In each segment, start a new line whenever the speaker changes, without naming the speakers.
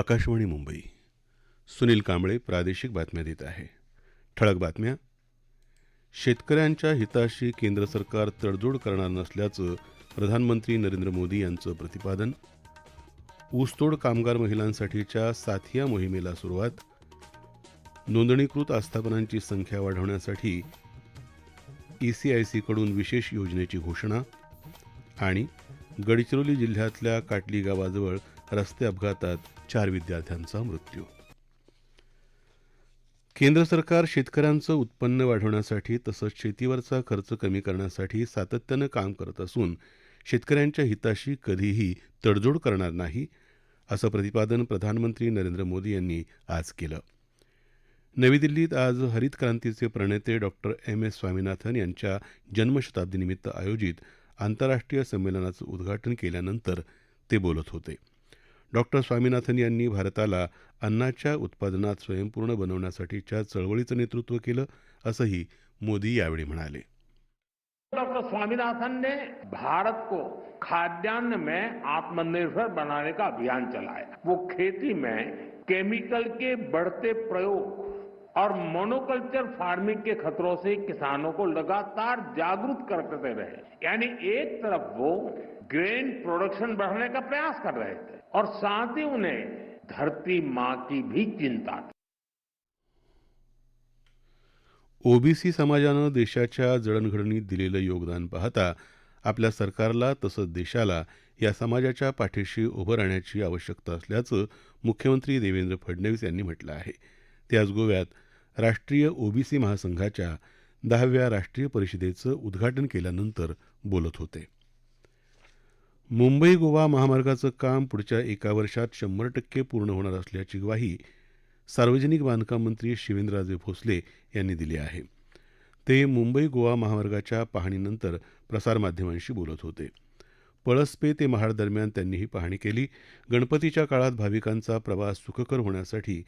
आकाशवाणी मुंबई सुनील कांबळे प्रादेशिक बातम्या देत आहे ठळक बातम्या शेतकऱ्यांच्या हिताशी केंद्र सरकार तडजोड करणार नसल्याचं प्रधानमंत्री नरेंद्र मोदी यांचं प्रतिपादन ऊसतोड कामगार महिलांसाठीच्या साथिया मोहिमेला सुरुवात नोंदणीकृत आस्थापनांची संख्या वाढवण्यासाठी सीकडून विशेष योजनेची घोषणा आणि गडचिरोली जिल्ह्यातल्या काटली गावाजवळ रस्ते अपघातात चार विद्यार्थ्यांचा मृत्यू केंद्र सरकार शेतकऱ्यांचं उत्पन्न वाढवण्यासाठी तसंच शेतीवरचा खर्च कमी करण्यासाठी सातत्यानं काम करत असून शेतकऱ्यांच्या हिताशी कधीही तडजोड करणार नाही असं प्रतिपादन प्रधानमंत्री नरेंद्र मोदी यांनी आज केलं नवी दिल्लीत आज हरित क्रांतीचे प्रणेते डॉक्टर एम एस स्वामीनाथन यांच्या जन्मशताब्दीनिमित्त आयोजित आंतरराष्ट्रीय संमेलनाचं उद्घाटन केल्यानंतर ते बोलत होते डॉक्टर स्वामीनाथन यांनी भारताला अन्नाच्या उत्पादनात स्वयंपूर्ण बनवण्यासाठीच्या चळवळीचं नेतृत्व केलं असंही मोदी यावेळी म्हणाले
डॉक्टर स्वामीनाथन ने भारत को खाद्यान्न में आत्मनिर्भर बनाने का अभियान चलाया वो खेती में केमिकल के बढ़ते प्रयोग और मोनोकल्चर फार्मिंग के खतरों से किसानों को लगातार जागरूक करते रहे यानी एक तरफ वो ग्रेन प्रोडक्शन बढ़ाने का प्रयास कर रहे थे और साथ ही उन्हें धरती मां की भी चिंता थी
ओबीसी समाजानं देशाच्या जडणघडणीत दिलेलं योगदान पाहता आपल्या सरकारला तसंच देशाला या समाजाच्या पाठीशी उभं राहण्याची आवश्यकता असल्याचं मुख्यमंत्री देवेंद्र फडणवीस यांनी म्हटलं आहे ते आज गोव्यात राष्ट्रीय ओबीसी महासंघाच्या दहाव्या राष्ट्रीय परिषदेचं उद्घाटन केल्यानंतर बोलत होते मुंबई गोवा महामार्गाचं काम पुढच्या एका वर्षात शंभर टक्के पूर्ण होणार असल्याची ग्वाही सार्वजनिक बांधकाम मंत्री शिवेंद्रराजे भोसले यांनी दिली आहे ते मुंबई गोवा महामार्गाच्या पाहणीनंतर प्रसारमाध्यमांशी बोलत होते पळसपे ते महाड दरम्यान त्यांनी ही पाहणी केली गणपतीच्या काळात भाविकांचा प्रवास सुखकर होण्यासाठी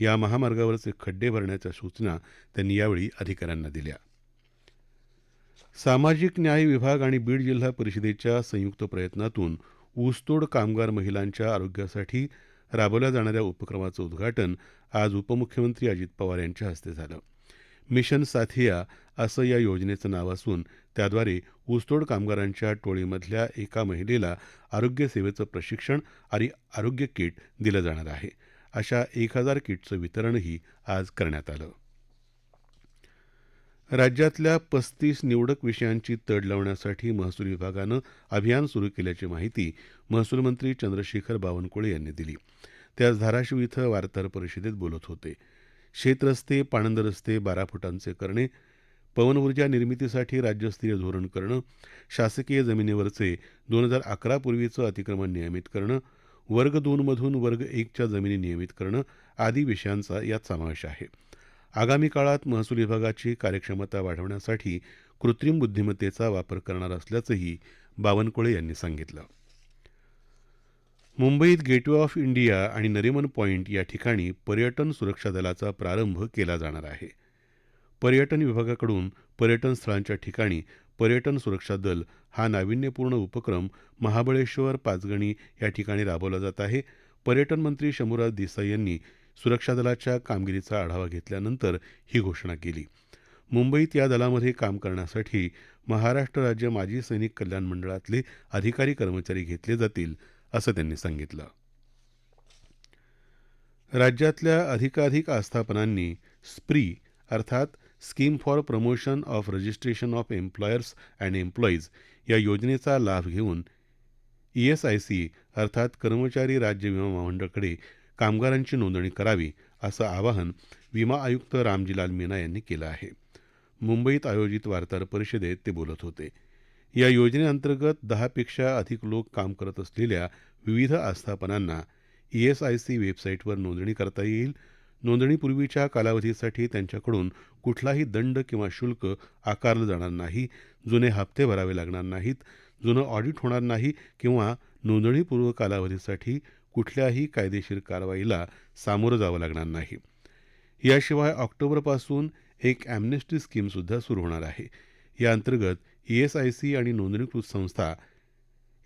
या महामार्गावरचे खड्डे भरण्याच्या सूचना त्यांनी यावेळी अधिकाऱ्यांना दिल्या सामाजिक न्याय विभाग आणि बीड जिल्हा परिषदेच्या संयुक्त प्रयत्नातून ऊसतोड कामगार महिलांच्या आरोग्यासाठी राबवल्या जाणाऱ्या उपक्रमाचं उद्घाटन आज उपमुख्यमंत्री अजित पवार यांच्या हस्ते झालं मिशन साथिया असं या योजनेचं नाव असून त्याद्वारे ऊसतोड कामगारांच्या टोळीमधल्या एका महिलेला आरोग्य सेवेचं प्रशिक्षण आणि आरोग्य किट दिलं जाणार आहे अशा एक हजार किटचं वितरणही आज करण्यात आलं राज्यातल्या पस्तीस निवडक विषयांची तड लावण्यासाठी महसूल विभागानं अभियान सुरू केल्याची माहिती महसूल मंत्री चंद्रशेखर बावनकुळे यांनी दिली ते आज धाराशिव इथं वार्ताहर परिषदेत बोलत होते शेतरस्ते पाणंद रस्ते बारा फुटांचे करणे पवन ऊर्जा निर्मितीसाठी राज्यस्तरीय धोरण करणं शासकीय जमिनीवरचे दोन हजार अकरा पूर्वीचं अतिक्रमण नियमित करणं वर्ग दोनमधून वर्ग एकच्या जमिनी नियमित करणं आदी विषयांचा यात समावेश आहे आगामी काळात महसूल विभागाची कार्यक्षमता वाढवण्यासाठी कृत्रिम बुद्धिमत्तेचा वापर करणार असल्याचंही बावनकुळे यांनी सांगितलं मुंबईत गेटवे ऑफ इंडिया आणि नरिमन पॉईंट या ठिकाणी पर्यटन सुरक्षा दलाचा प्रारंभ केला जाणार आहे पर्यटन विभागाकडून पर्यटन स्थळांच्या ठिकाणी पर्यटन सुरक्षा दल हा नाविन्यपूर्ण उपक्रम महाबळेश्वर पाचगणी या ठिकाणी राबवला जात आहे पर्यटन मंत्री शंभूराज देसाई यांनी सुरक्षा दलाच्या कामगिरीचा आढावा घेतल्यानंतर ही घोषणा केली मुंबईत या दलामध्ये काम करण्यासाठी महाराष्ट्र राज्य माजी सैनिक कल्याण मंडळातले अधिकारी कर्मचारी घेतले जातील असं त्यांनी सांगितलं राज्यातल्या अधिकाधिक आस्थापनांनी स्प्री अर्थात scheme for promotion of registration of employers and employees या योजनेचा लाभ घेऊन ईएसआयसी अर्थात कर्मचारी राज्य विमा महामंडळाकडे कामगारांची नोंदणी करावी असं आवाहन विमा आयुक्त रामजीलाल मीना यांनी केलं आहे मुंबईत आयोजित वार्ताहर परिषदेत ते बोलत होते या योजनेअंतर्गत दहापेक्षा अधिक लोक काम करत असलेल्या विविध आस्थापनांना ईएसआयसी वेबसाईटवर नोंदणी करता येईल नोंदणीपूर्वीच्या कालावधीसाठी त्यांच्याकडून कुठलाही दंड किंवा शुल्क आकारलं जाणार नाही जुने हप्ते भरावे लागणार नाहीत जुनं ऑडिट होणार नाही किंवा नोंदणीपूर्व कालावधीसाठी कुठल्याही कायदेशीर कारवाईला सामोरं जावं लागणार नाही याशिवाय ऑक्टोबरपासून एक स्कीम स्कीमसुद्धा सुरू होणार आहे या अंतर्गत ईएसआयसी e आणि नोंदणीकृत संस्था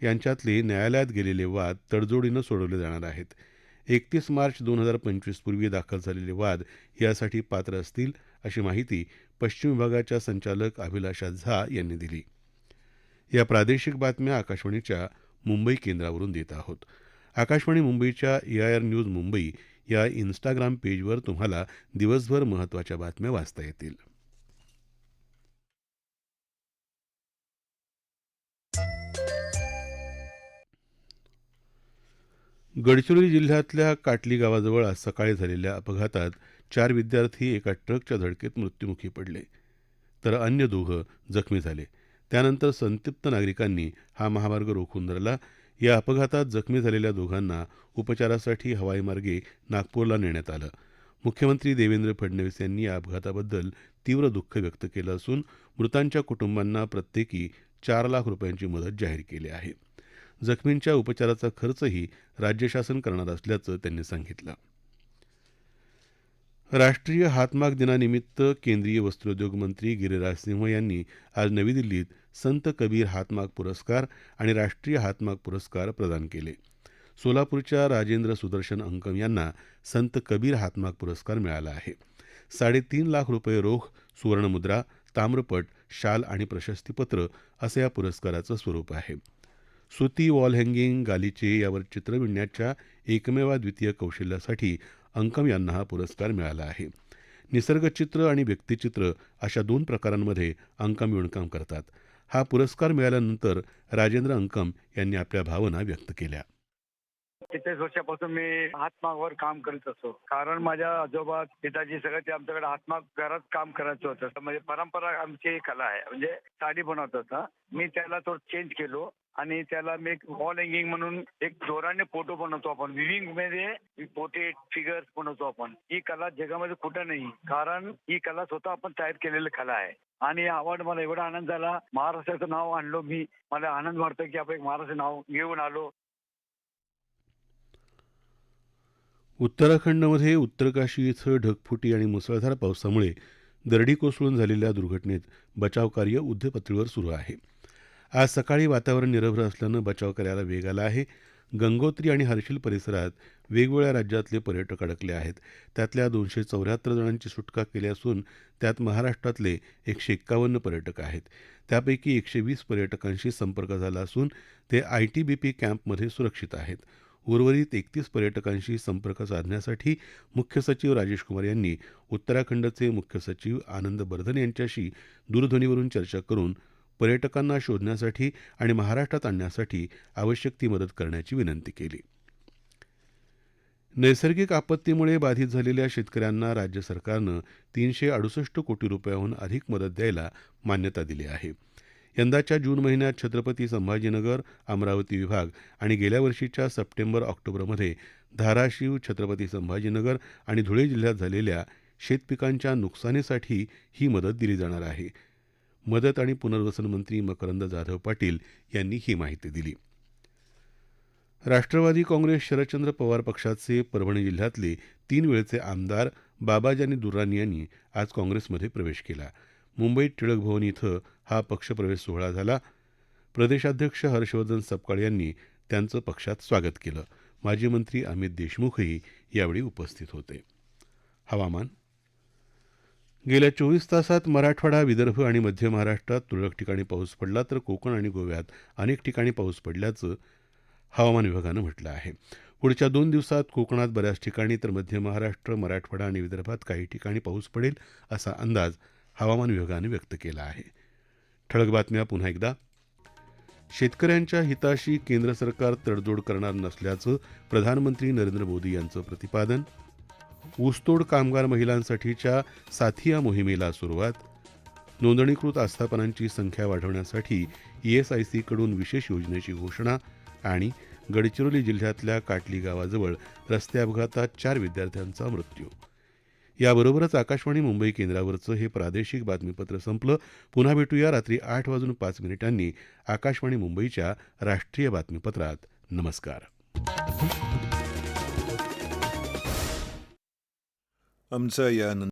यांच्यातले न्यायालयात गेलेले वाद तडजोडीनं सोडवले जाणार आहेत एकतीस मार्च दोन हजार पूर्वी दाखल झालेले वाद यासाठी पात्र असतील अशी माहिती पश्चिम विभागाच्या संचालक अभिलाषा झा यांनी दिली या प्रादेशिक बातम्या आकाशवाणीच्या मुंबई केंद्रावरून देत आहोत आकाशवाणी मुंबईच्या एआयआर न्यूज मुंबई या इन्स्टाग्राम पेजवर तुम्हाला दिवसभर महत्वाच्या बातम्या वाचता येतील गडचिरोली जिल्ह्यातल्या काटली गावाजवळ आज सकाळी झालेल्या अपघातात चार विद्यार्थी एका ट्रकच्या धडकेत मृत्यूमुखी पडले तर अन्य दोघं जखमी झाले त्यानंतर संतप्त नागरिकांनी हा महामार्ग रोखून धरला या अपघातात जखमी झालेल्या दोघांना उपचारासाठी हवाईमार्गे नागपूरला नेण्यात आलं मुख्यमंत्री देवेंद्र फडणवीस यांनी या अपघाताबद्दल तीव्र दुःख व्यक्त केलं असून मृतांच्या कुटुंबांना प्रत्येकी चार लाख रुपयांची मदत जाहीर केली आहे जखमींच्या उपचाराचा खर्चही राज्य शासन करणार असल्याचं त्यांनी सांगितलं राष्ट्रीय हातमाग दिनानिमित्त केंद्रीय वस्त्रोद्योग मंत्री गिरीराज सिंह यांनी आज नवी दिल्लीत संत कबीर हातमाग पुरस्कार आणि राष्ट्रीय हातमाग पुरस्कार प्रदान केले सोलापूरच्या राजेंद्र सुदर्शन अंकम यांना संत कबीर हातमाग पुरस्कार मिळाला आहे साडेतीन लाख रुपये रोख सुवर्णमुद्रा ताम्रपट शाल आणि प्रशस्तीपत्र असं या पुरस्काराचं स्वरूप आहे सुती वॉल हँगिंग गालिचे यावर चित्र विणण्याच्या द्वितीय कौशल्यासाठी अंकम यांना हा पुरस्कार मिळाला आहे निसर्गचित्र आणि व्यक्तिचित्र अशा दोन प्रकारांमध्ये अंकम विणकाम करतात हा पुरस्कार मिळाल्यानंतर राजेंद्र अंकम यांनी आपल्या भावना व्यक्त केल्या
कित्येक वर्षापासून मी हातमागावर काम करीत असतो कारण माझ्या आजोबा पिताजी सगळं ते आमच्याकडे हातमाग घरात काम करायचं होतं म्हणजे परंपरा आमची कला आहे म्हणजे साडी बनवत होता मी त्याला तो चेंज केलो आणि त्याला मी एक वॉल हँगिंग म्हणून एक जोराने फोटो बनवतो आपण विविंग मध्ये पोटेट फिगर्स बनवतो आपण ही कला जगामध्ये कुठं नाही कारण ही कला स्वतः आपण तयार केलेली कला आहे आणि आवड मला एवढा आनंद झाला महाराष्ट्राचं नाव आणलो मी मला आनंद वाटतो की आपण महाराष्ट्र नाव घेऊन आलो
उत्तराखंडमध्ये उत्तरकाशी इथं ढगफुटी आणि मुसळधार पावसामुळे दरडी कोसळून झालेल्या दुर्घटनेत बचाव कार्य युद्धपातळीवर सुरू आहे आज सकाळी वातावरण निरभ्र असल्यानं बचाव कार्याला वेग आला आहे गंगोत्री आणि हर्षिल परिसरात वेगवेगळ्या राज्यातले पर्यटक अडकले आहेत त्यातल्या दोनशे चौऱ्याहत्तर जणांची सुटका केली असून त्यात महाराष्ट्रातले एकशे एक्कावन्न पर्यटक आहेत त्यापैकी एकशे वीस पर्यटकांशी संपर्क झाला असून ते आय टी बी पी कॅम्पमध्ये सुरक्षित आहेत उर्वरित एकतीस पर्यटकांशी संपर्क साधण्यासाठी मुख्य सचिव राजेश कुमार यांनी उत्तराखंडचे मुख्य सचिव आनंद बर्धन यांच्याशी दूरध्वनीवरून चर्चा करून पर्यटकांना शोधण्यासाठी आणि महाराष्ट्रात आणण्यासाठी आवश्यक ती मदत करण्याची विनंती केली नैसर्गिक आपत्तीमुळे बाधित झालेल्या शेतकऱ्यांना राज्य सरकारनं तीनशे अडुसष्ट कोटी रुपयांहून अधिक मदत द्यायला मान्यता दिली आहे यंदाच्या जून महिन्यात छत्रपती संभाजीनगर अमरावती विभाग आणि गेल्या वर्षीच्या सप्टेंबर ऑक्टोबरमध्ये धाराशिव छत्रपती संभाजीनगर आणि धुळे जिल्ह्यात झालेल्या शेतपिकांच्या नुकसानीसाठी ही मदत दिली जाणार आहे मदत आणि पुनर्वसन मंत्री मकरंद जाधव पाटील यांनी ही माहिती दिली राष्ट्रवादी काँग्रेस शरदचंद्र पवार पक्षाचे परभणी जिल्ह्यातले तीन वेळचे आमदार बाबाजानी दुर्रानी यांनी आज काँग्रेसमध्ये प्रवेश केला मुंबईत टिळक भवन इथं हा पक्षप्रवेश सोहळा झाला प्रदेशाध्यक्ष हर्षवर्धन सपकाळ यांनी त्यांचं पक्षात स्वागत केलं माजी मंत्री अमित देशमुखही यावेळी उपस्थित होते हवामान गेल्या चोवीस तासात मराठवाडा विदर्भ आणि मध्य महाराष्ट्रात तुरळक ठिकाणी पाऊस पडला तर कोकण आणि गोव्यात अनेक ठिकाणी पाऊस पडल्याचं हवामान विभागानं म्हटलं आहे पुढच्या दोन दिवसात कोकणात बऱ्याच ठिकाणी तर मध्य महाराष्ट्र मराठवाडा आणि विदर्भात काही ठिकाणी पाऊस पडेल असा अंदाज हवामान विभागानं व्यक्त केला आहे ठळक बातम्या पुन्हा एकदा शेतकऱ्यांच्या हिताशी केंद्र सरकार तडजोड करणार नसल्याचं प्रधानमंत्री नरेंद्र मोदी यांचं प्रतिपादन ऊसतोड कामगार महिलांसाठीच्या साथिया मोहिमेला सुरुवात नोंदणीकृत आस्थापनांची संख्या वाढवण्यासाठी ईएसआयसीकडून विशेष योजनेची घोषणा आणि गडचिरोली जिल्ह्यातल्या काटली गावाजवळ रस्ते अपघातात चार विद्यार्थ्यांचा मृत्यू याबरोबरच आकाशवाणी मुंबई केंद्रावरचं हे प्रादेशिक बातमीपत्र संपलं पुन्हा भेटूया रात्री आठ वाजून पाच मिनिटांनी आकाशवाणी मुंबईच्या राष्ट्रीय बातमीपत्रात नमस्कार I'm Sir Yernan.